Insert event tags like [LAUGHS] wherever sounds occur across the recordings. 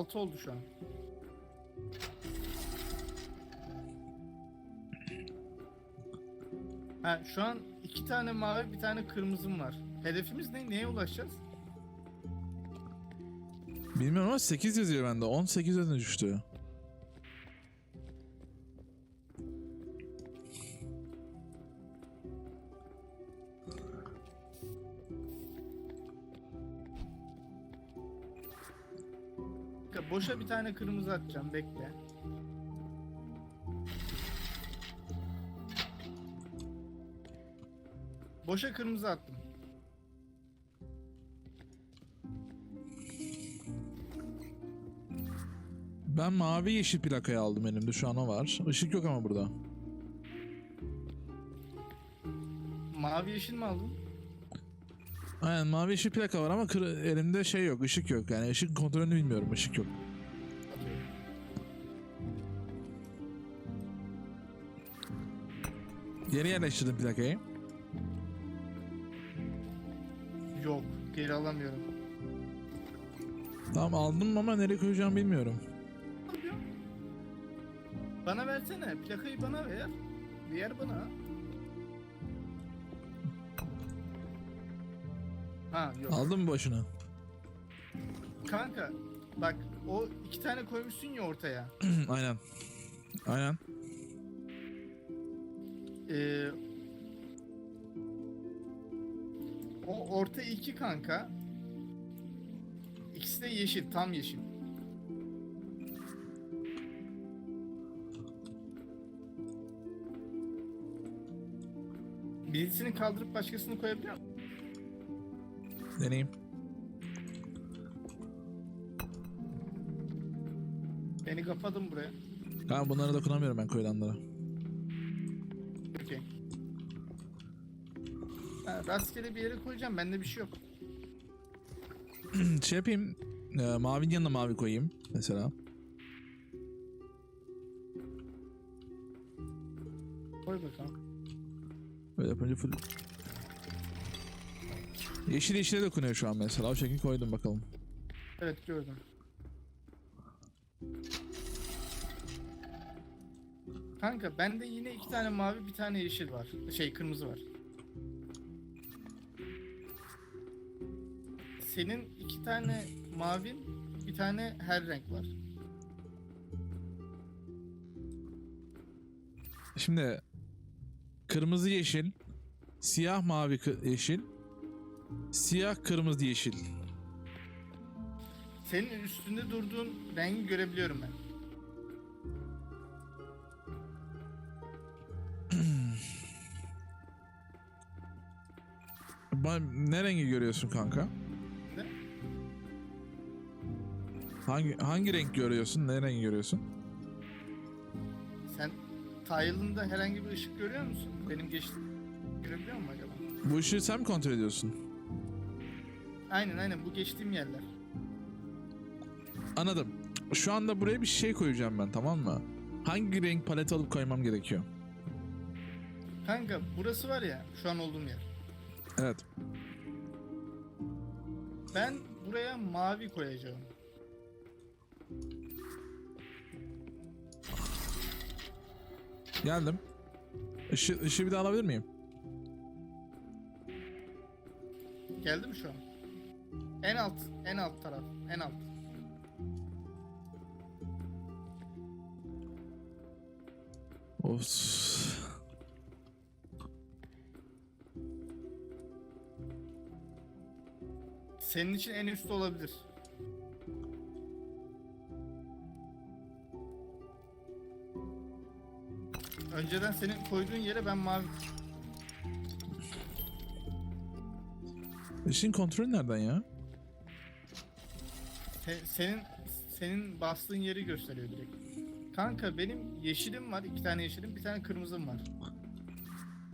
6 oldu şu an. Ha şu an iki tane mavi bir tane kırmızım var. Hedefimiz ne? Neye ulaşacağız? Bilmiyorum ama 8 yazıyor bende. 18'e düştü. Boşa bir tane kırmızı atacağım bekle. Boşa kırmızı attım. Ben mavi yeşil plakayı aldım elimde. Şu an o var. Işık yok ama burada. Mavi yeşil mi aldın? Aynen mavi yeşil plaka var ama kır- elimde şey yok. ışık yok. Yani ışık kontrolünü bilmiyorum. ışık yok. Yeni yerleştirdim plakayı. Yok. Geri alamıyorum. Tamam aldım ama nereye koyacağımı bilmiyorum. Bana versene. Plakayı bana ver. Ver bana. Ha yok. Aldın mı başını? Kanka bak o iki tane koymuşsun ya ortaya. [CLEARS THROAT] Aynen. Aynen. Ee, o orta iki kanka. İkisi de yeşil, tam yeşil. Birisini kaldırıp başkasını koyabiliyor musun? Deneyeyim. Beni kapadım buraya. Tamam bunlara dokunamıyorum ben koyulanlara. Rastgele bir yere koyacağım. Bende bir şey yok. [CLEARS THROAT] şey yapayım. E, mavinin yanına mavi koyayım. Mesela. Koy bakalım. Böyle yapınca full... Yeşil yeşile dokunuyor şu an mesela. O şekilde koydum bakalım. Evet gördüm. Kanka bende yine iki tane mavi bir tane yeşil var. Şey kırmızı var. Senin iki tane mavin bir tane her renk var. Şimdi kırmızı yeşil, siyah mavi kı- yeşil, siyah kırmızı yeşil. Senin üstünde durduğun rengi görebiliyorum ben. Ba- Ne rengi görüyorsun kanka? Hangi hangi renk görüyorsun? Ne rengi görüyorsun? Sen tile'ında herhangi bir ışık görüyor musun? Benim geçtiğim görebiliyor musun acaba? Bu ışığı sen mi kontrol ediyorsun? Aynen aynen bu geçtiğim yerler. Anladım. Şu anda buraya bir şey koyacağım ben tamam mı? Hangi renk paleti alıp koymam gerekiyor? Kanka burası var ya şu an olduğum yer. Evet. Ben buraya mavi koyacağım. Geldim. Işı, ışığı bir daha alabilir miyim? Geldi mi şu an? En alt, en alt taraf, en alt. Of. Senin için en üstte olabilir. Önceden senin koyduğun yere ben mavi... Işığın kontrolü nereden ya? Se- senin senin bastığın yeri gösteriyor direkt. Kanka benim yeşilim var, iki tane yeşilim, bir tane kırmızım var.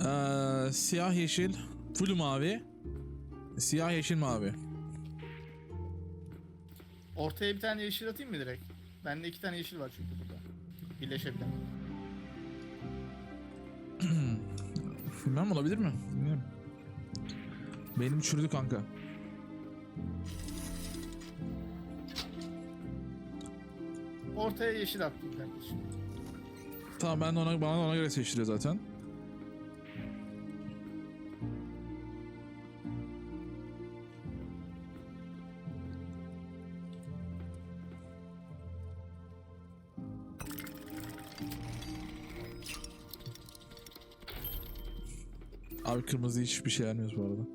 Ee, siyah yeşil, full mavi. Siyah yeşil mavi. Ortaya bir tane yeşil atayım mı direkt? Bende iki tane yeşil var çünkü burada. Birleşebilen. [CLEARS THROAT] Bilmem olabilir mi? Bilmiyorum. Benim çürüdü kanka. ortaya yeşil attım kardeşim. Tamam ben de ona, bana ona göre seçtiriyor zaten. Abi kırmızı hiçbir şey vermiyoruz bu arada.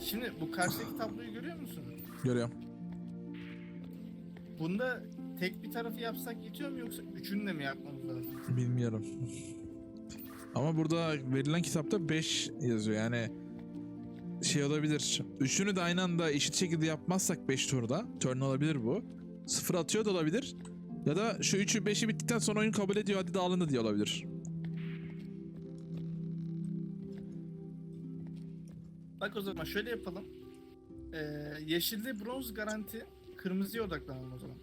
Şimdi bu karşıdaki tabloyu görüyor musun? Görüyorum. Bunda tek bir tarafı yapsak yetiyor mu yoksa üçünü de mi yapmamız lazım? Bilmiyorum. Ama burada verilen kitapta 5 yazıyor yani şey olabilir. Üçünü de aynı anda eşit şekilde yapmazsak 5 turda turn olabilir bu. Sıfır atıyor da olabilir. Ya da şu 3'ü 5'i bittikten sonra oyun kabul ediyor hadi dağılın da diye olabilir. Bak o zaman şöyle yapalım. Ee, yeşilde bronz garanti, kırmızıya odaklanalım o zaman.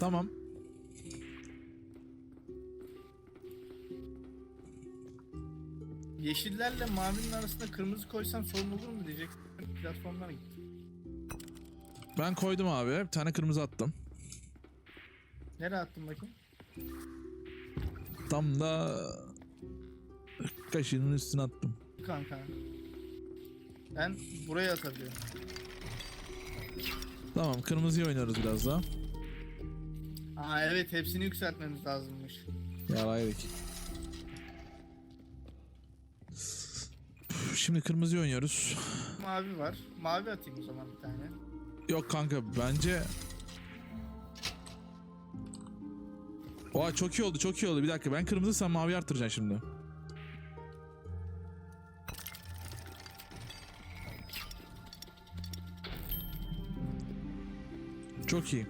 Tamam. Yeşillerle mavinin arasında kırmızı koysam sorun olur mu diyecek. Platformlara gitti. Ben koydum abi. Bir tane kırmızı attım. Nereye attın bakayım? Tam da kaşığının üstüne attım. Kanka. Ben buraya atabiliyorum. Tamam kırmızıyı oynuyoruz biraz daha. Aa evet hepsini yükseltmemiz lazımmış. Yaraydık. Şimdi kırmızıyı oynuyoruz. Mavi var. Mavi atayım o zaman bir tane. Yok kanka bence... Oha çok iyi oldu çok iyi oldu. Bir dakika ben kırmızı sen mavi arttıracaksın şimdi. Çok iyi.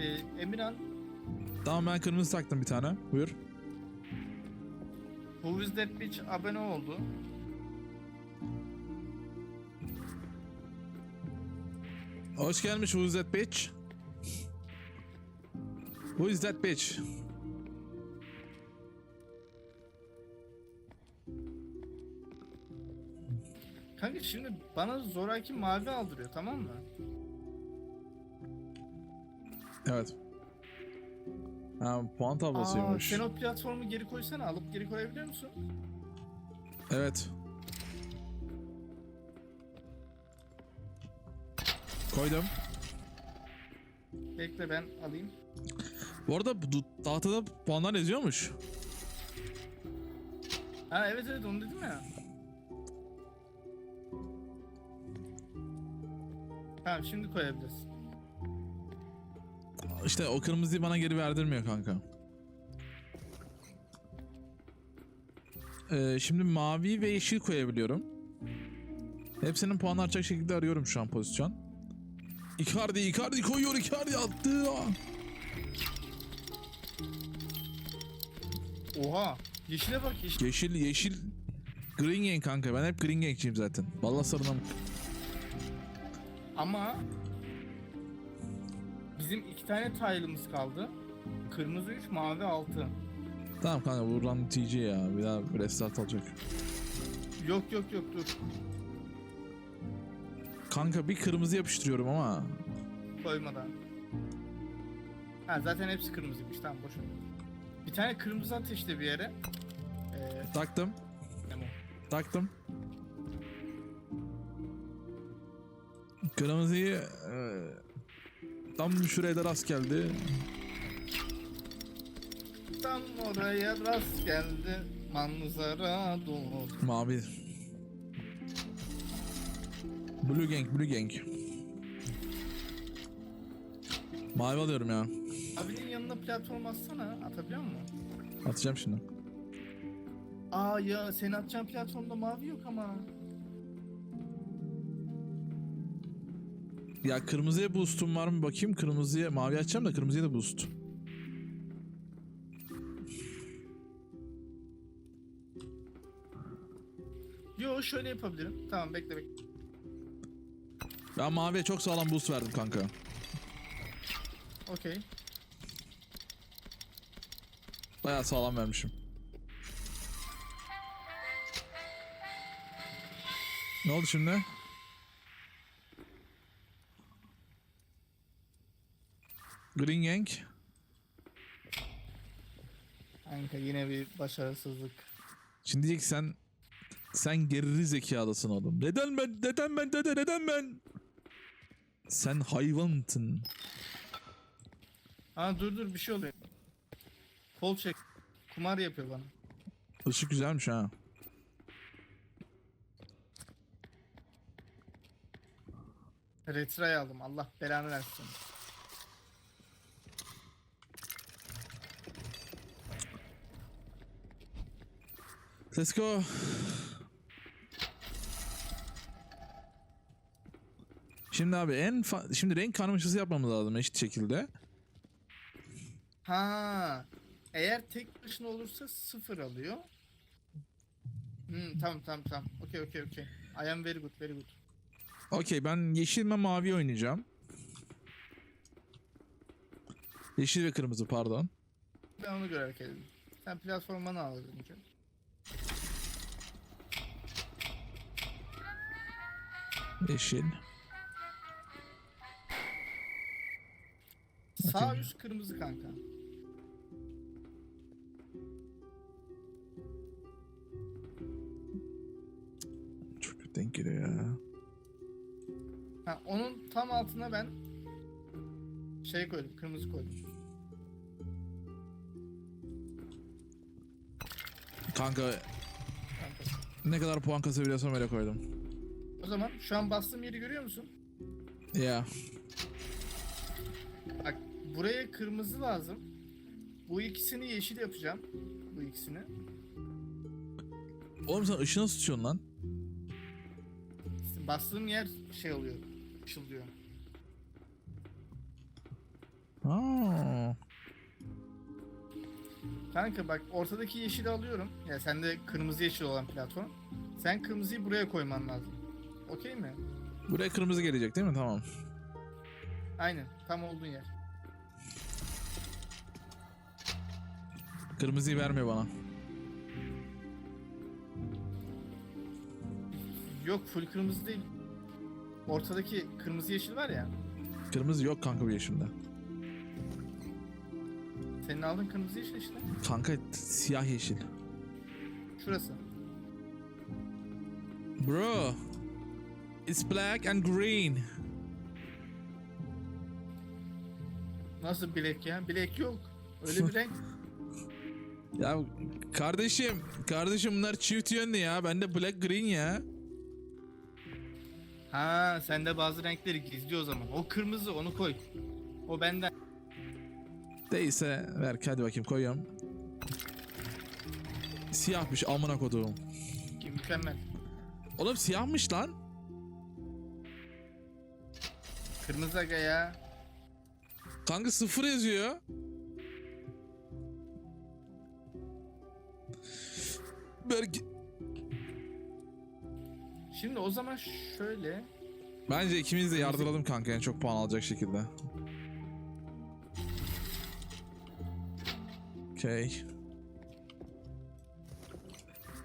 Ee, Emirhan, Tamam ben kırmızı taktım bir tane. Buyur. Who is that bitch abone oldu. Hoş gelmiş Who is that bitch? Who is that bitch? Kanka şimdi bana zoraki mavi aldırıyor tamam mı? Evet. Ha, puan Aa, tablosuymuş. sen o platformu geri koysana alıp geri koyabiliyor musun? Evet. Koydum. Bekle ben alayım. Bu arada bu du- tahtada puanlar yazıyormuş. Ha evet evet onu dedim ya. Tamam şimdi koyabilirsin. İşte o kırmızıyı bana geri verdirmiyor kanka. Ee, şimdi mavi ve yeşil koyabiliyorum. Hepsinin puan artacak şekilde arıyorum şu an pozisyon. Icardi, Icardi koyuyor, Icardi attı. Oha! Yeşile bak yeşil. Yeşil, yeşil. Green Gang kanka. Ben hep Green Gang'ciyim zaten. Vallahi sarına Ama bizim iki tane tile'ımız kaldı. Kırmızı 3, mavi 6. Tamam kanka bu run TC ya. Bir daha bir restart alacak. Yok yok yok dur. Kanka bir kırmızı yapıştırıyorum ama. Koymadan. Ha zaten hepsi kırmızıymış tamam boş ver. Bir tane kırmızı ateşli bir yere. Ee, Taktım. tamam. Taktım. Kırmızıyı e, tam şuraya da rast geldi. Tam oraya rast geldi. Manzara doğdu. Mavi. Blue Gang, Blue Gang. Mavi alıyorum ya. Abinin yanına platform atsana. Atabiliyor musun? Atacağım şimdi. Aa ya sen atacağın platformda mavi yok ama. Ya kırmızıya boost'um var mı bakayım. Kırmızıya mavi açacağım da kırmızıya da boost. Yo şöyle yapabilirim. Tamam bekle bekle. Ben maviye çok sağlam boost verdim kanka. Okey. Bayağı sağlam vermişim. Ne oldu şimdi? Green Gang. Kanka yine bir başarısızlık. Şimdi diyecek sen sen geri zekalısın oğlum. Neden ben? Neden ben? Dede neden ben? Sen hayvansın. Aa dur dur bir şey oluyor. Kol çek. Kumar yapıyor bana. Işık güzelmiş ha. Retray aldım. Allah belanı versin. Let's go. Şimdi abi en şimdi renk karmaşası yapmamız lazım eşit şekilde. Ha. Eğer tek başına olursa sıfır alıyor. Hmm, tamam tamam tamam. Okey okey okey. I am very good very good. Okey ben yeşil ve mavi oynayacağım. Yeşil ve kırmızı pardon. Ben ona göre hareket edeyim. Sen platformanı al önce. Yeşil. Sağ üst kırmızı kanka. Çok kötü denk geliyor ya. Ha, onun tam altına ben şey koydum, kırmızı koydum. Kanka Kanka. ne kadar puan kasabiliyorsam öyle koydum. O zaman şu an bastığım yeri görüyor musun? Ya. Bak buraya kırmızı lazım. Bu ikisini yeşil yapacağım. Bu ikisini. Oğlum sen ışığı nasıl tutuyorsun lan? İşte bastığım yer şey oluyor. Işıldıyor. Aa. Kanka bak ortadaki yeşili alıyorum. Ya sende kırmızı yeşil olan platform. Sen kırmızıyı buraya koyman lazım. Okey mi? Buraya kırmızı gelecek değil mi? Tamam. Aynen. Tam olduğun yer. Kırmızıyı vermiyor bana. Yok full kırmızı değil. Ortadaki kırmızı yeşil var ya. Kırmızı yok kanka bu yeşimde. Senin aldığın kırmızı yeşil işte. Kanka t- siyah yeşil. Şurası. Bro. It's black and green. Nasıl bilek ya? Bilek yok. Öyle bir [LAUGHS] renk. Ya kardeşim, kardeşim bunlar çift yönlü ya. Bende black green ya. Ha sende bazı renkleri gizliyor o zaman. O kırmızı onu koy. O benden. Değilse ver hadi bakayım koyuyorum. Siyahmış amına koduğum. Mükemmel. Oğlum siyahmış lan. Kırmızı aga ya. Kanka sıfır yazıyor. Belki... Şimdi o zaman şöyle. Bence ikimiz de yardıralım kanka en çok puan alacak şekilde. Okey.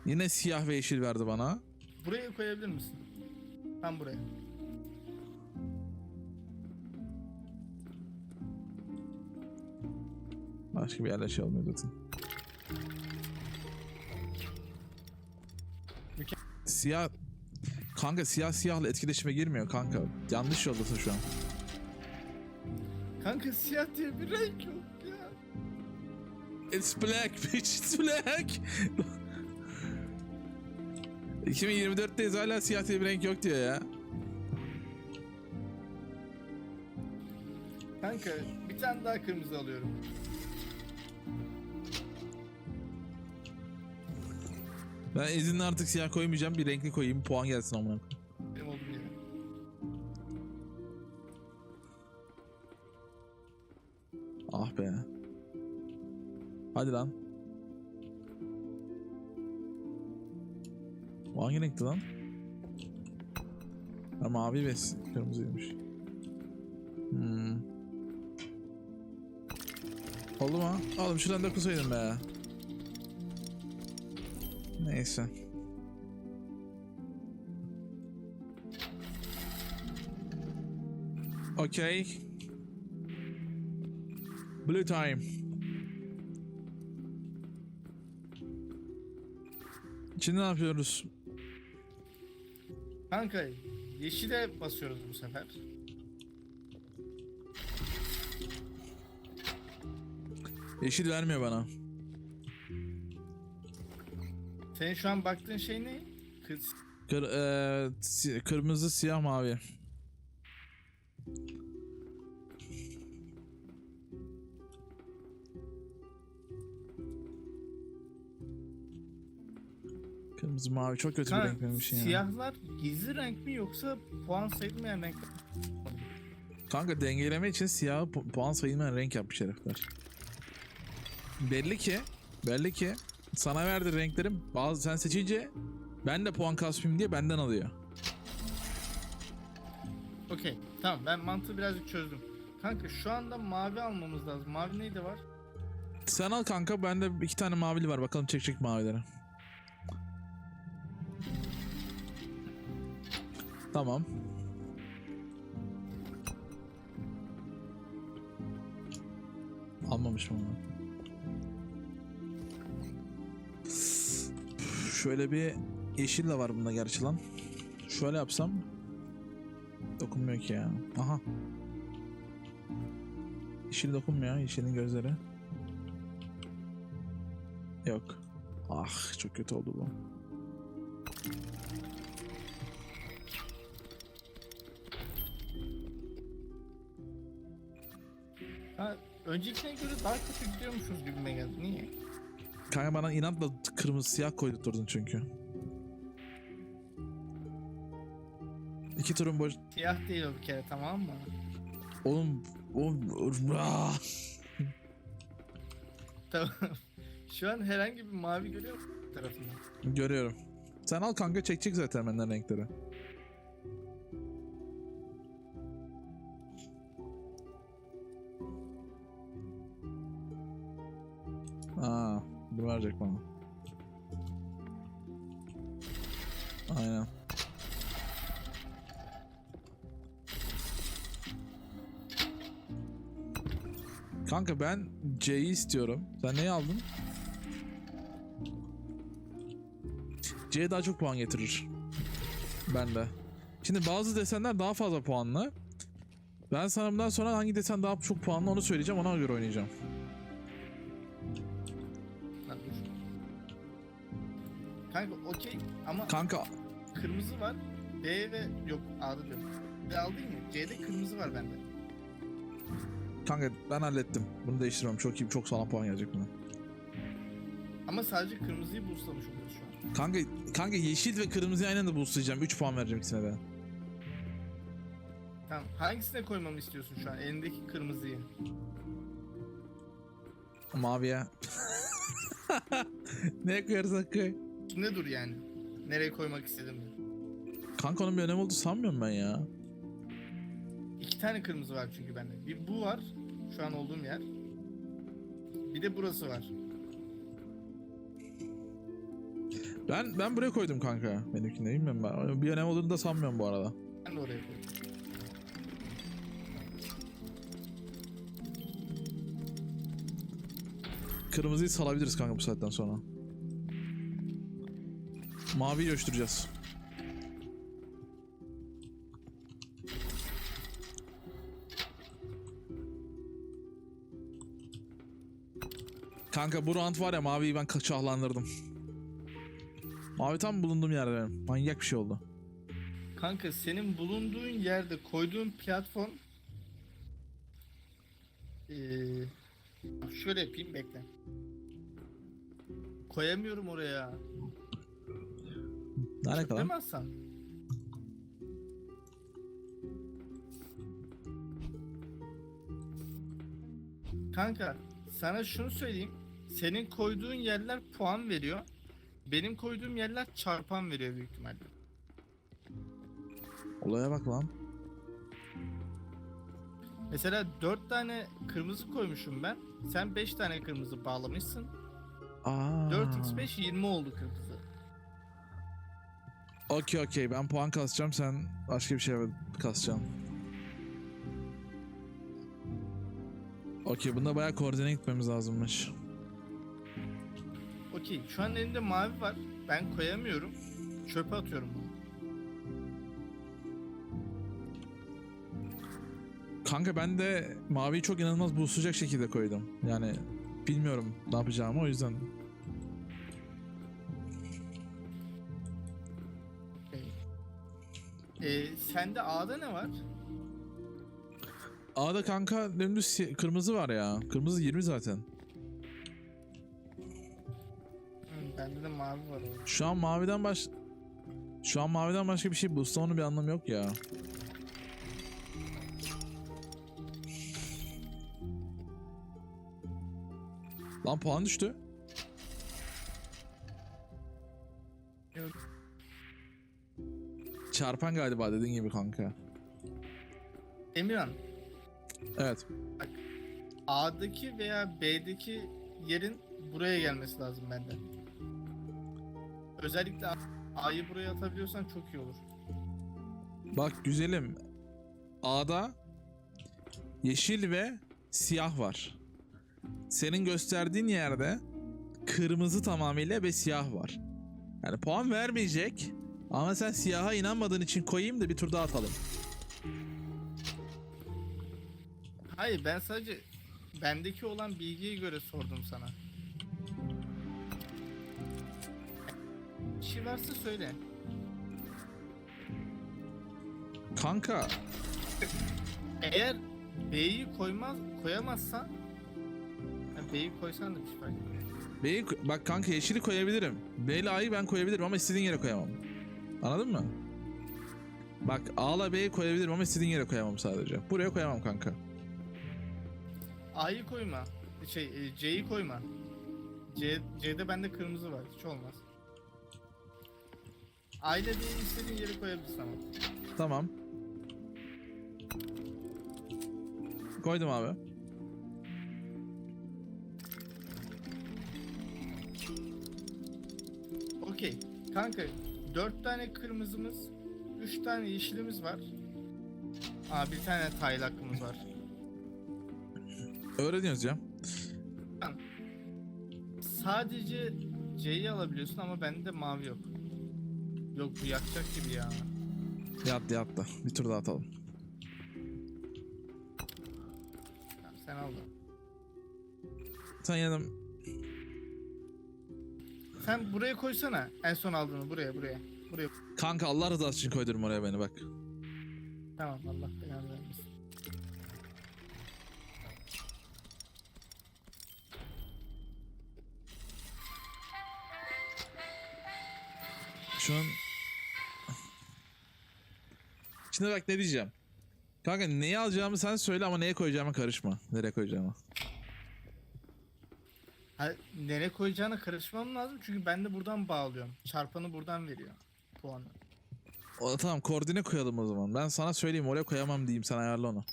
Yine siyah ve yeşil verdi bana. Buraya koyabilir misin? Tam buraya. Başka bir yerle şey olmuyor zaten. Siyah... Kanka siyah siyahla etkileşime girmiyor kanka. Yanlış yoldasın şu an. Kanka siyah diye bir renk yok ya. It's black [LAUGHS] bitch it's black. 2024'teyiz hala siyah diye bir renk yok diyor ya. Kanka bir tane daha kırmızı alıyorum. Ben izinle artık siyah koymayacağım bir renkli koyayım puan gelsin amına koyayım. Benim olduğum. Ah be. Hadi lan. Bu hangi renkti lan? Ha, mavi ve s- kırmızıymış. Hmm. Oldu mu? Oğlum şuradan dokusaydın be. Neyse. Okey. Blue time. Şimdi ne yapıyoruz? Kanka yeşile basıyoruz bu sefer. Yeşil vermiyor bana. Senin şu an baktığın şey ne? Kız. Kır, eee, si- kırmızı, siyah, mavi. Kırmızı, mavi çok kötü bir renk benim için ya. siyahlar gizli renk mi yoksa puan sayılmayan renk mi? Kanka dengeleme için siyah pu- puan sayılmayan renk yapmış herifler. Belli ki, belli ki sana verdiği renklerin bazı sen seçince ben de puan kasmayayım diye benden alıyor. Okey. Tamam ben mantığı birazcık çözdüm. Kanka şu anda mavi almamız lazım. Mavi neydi var? Sen al kanka bende iki tane mavili var bakalım çekecek mavileri. Tamam. Almamış mı onu? Şöyle bir yeşil de var bunda gerçi lan. Şöyle yapsam dokunmuyor ki ya. Aha. Yeşil dokunmuyor. Yeşilin gözleri. Yok. Ah çok kötü oldu bu. Ha, öncekine göre daha kötü gidiyormuşuz gibime geldi. Niye? Kanka bana inatla kırmızı siyah koydurdun çünkü. İki turun boş... Siyah değil o bir kere tamam mı? Oğlum... Oğlum... Ah! Tamam. [LAUGHS] Şu an herhangi bir mavi görüyor musun tarafından? Görüyorum. Sen al kanka çekecek zaten benden renkleri. Aa, bunu verecek bana. Aynen. Kanka ben C'yi istiyorum. Sen neyi aldın? C daha çok puan getirir. Ben de. Şimdi bazı desenler daha fazla puanlı. Ben sana bundan sonra hangi desen daha çok puanlı onu söyleyeceğim ona göre oynayacağım. Kanka okey ama Kanka kırmızı var. B ve yok A'da diyorum. B aldın mı? C'de kırmızı var bende. kanka ben hallettim. Bunu değiştirmem. Çok iyi çok sağlam puan gelecek buna. Ama sadece kırmızıyı boostlamış oluyoruz şu an. Kanka kanka yeşil ve kırmızıyı aynı anda boostlayacağım. 3 puan vereceğim ikisine de. Tamam. Hangisine koymamı istiyorsun şu an? Elindeki kırmızıyı. Maviye. [LAUGHS] ne koyarsak koy. Üstünde dur yani. Nereye koymak istedim. Kanka onun bir önemi oldu sanmıyorum ben ya. İki tane kırmızı var çünkü bende. Bir bu var. Şu an olduğum yer. Bir de burası var. Ben ben buraya koydum kanka. Benimkini bilmiyorum ben. Bir önemi olduğunu da sanmıyorum bu arada. Ben de oraya koydum. Kırmızıyı salabiliriz kanka bu saatten sonra. Maviyi ölçtüreceğiz. Kanka bu round var ya maviyi ben kaçahlandırdım. Mavi tam bulunduğum yerde benim. Manyak bir şey oldu. Kanka senin bulunduğun yerde koyduğun platform ee, şöyle yapayım bekle. Koyamıyorum oraya. Ne alaka lan? Demezsen. Kanka sana şunu söyleyeyim. Senin koyduğun yerler puan veriyor. Benim koyduğum yerler çarpan veriyor büyük ihtimalle. Olaya bak lan. Mesela 4 tane kırmızı koymuşum ben. Sen 5 tane kırmızı bağlamışsın. Aa. 4x5 20 oldu kırmızı. Okey okey ben puan kasacağım sen başka bir şey kasacaksın. Okey bunda bayağı koordine gitmemiz lazımmış. Okey şu an elimde mavi var. Ben koyamıyorum. Çöpe atıyorum bunu. Kanka ben de maviyi çok inanılmaz boostlayacak şekilde koydum. Yani bilmiyorum ne yapacağımı o yüzden. Ee, sende A'da ne var? A'da kanka dümdüz kırmızı var ya. Kırmızı 20 zaten. Hı, bende de mavi var. orada. Şu an maviden baş... Şu an maviden başka bir şey boostlamanın bir anlamı yok ya. Lan puan düştü. Çarpan galiba dediğin gibi kanka. Emirhan, Evet. A'daki veya B'deki yerin buraya gelmesi lazım benden. Özellikle A'yı buraya atabiliyorsan çok iyi olur. Bak güzelim. A'da yeşil ve siyah var. Senin gösterdiğin yerde kırmızı tamamıyla ve siyah var. Yani puan vermeyecek. Ama sen siyaha inanmadığın için koyayım da bir tur daha atalım. Hayır ben sadece bendeki olan bilgiye göre sordum sana. Bir şey varsa söyle. Kanka Eğer B'yi koymaz koyamazsan ya B'yi koysan da bir şey fark etmez. B'yi bak kanka yeşili koyabilirim. B ile A'yı ben koyabilirim ama istediğin yere koyamam. Anladın mı? Bak A ile B'yi koyabilirim ama istediğin yere koyamam sadece. Buraya koyamam kanka. A'yı koyma. Şey e, C'yi koyma. C, C'de bende kırmızı var. Hiç olmaz. A ile B'yi istediğin yere koyabilirsin ama. Tamam. Koydum abi. Okey. Kanka 4 tane kırmızımız, 3 tane yeşilimiz var. Aa bir tane tile hakkımız var. Öğreniyoruz ya. Sadece C'yi alabiliyorsun ama bende mavi yok. Yok bu yakacak gibi ya. Yattı yattı. Bir tur daha atalım. Tamam, sen al da. Sen yanım. Sen buraya koysana. En son aldığını buraya buraya. Buraya. Kanka Allah rızası için koydurma oraya beni bak. Tamam Allah belanı vermesin. Şu an... Şimdi bak ne diyeceğim. Kanka neyi alacağımı sen söyle ama neye koyacağıma karışma. Nereye koyacağıma. Ha, nereye koyacağına karışmam lazım çünkü ben de buradan bağlıyorum. Çarpanı buradan veriyor puanı. O, tamam koordine koyalım o zaman. Ben sana söyleyeyim oraya koyamam diyeyim sen ayarla onu.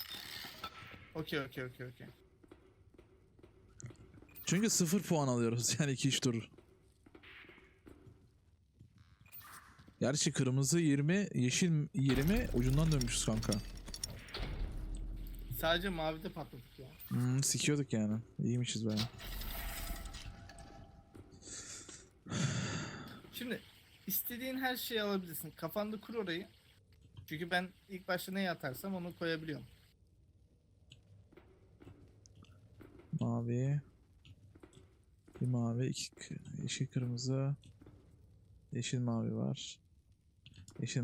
Okey okey okey okey. Çünkü sıfır puan alıyoruz [LAUGHS] yani 2-3 tur. Gerçi kırmızı 20, yeşil 20 ucundan dönmüşüz kanka. Sadece mavide patladık ya. Hmm, sikiyorduk yani. İyiymişiz baya. Şimdi istediğin her şeyi alabilirsin. Kafanda kur orayı. Çünkü ben ilk başta neyi atarsam onu koyabiliyorum. Mavi. Bir mavi, iki k- yeşil kırmızı. Yeşil mavi var. Yeşil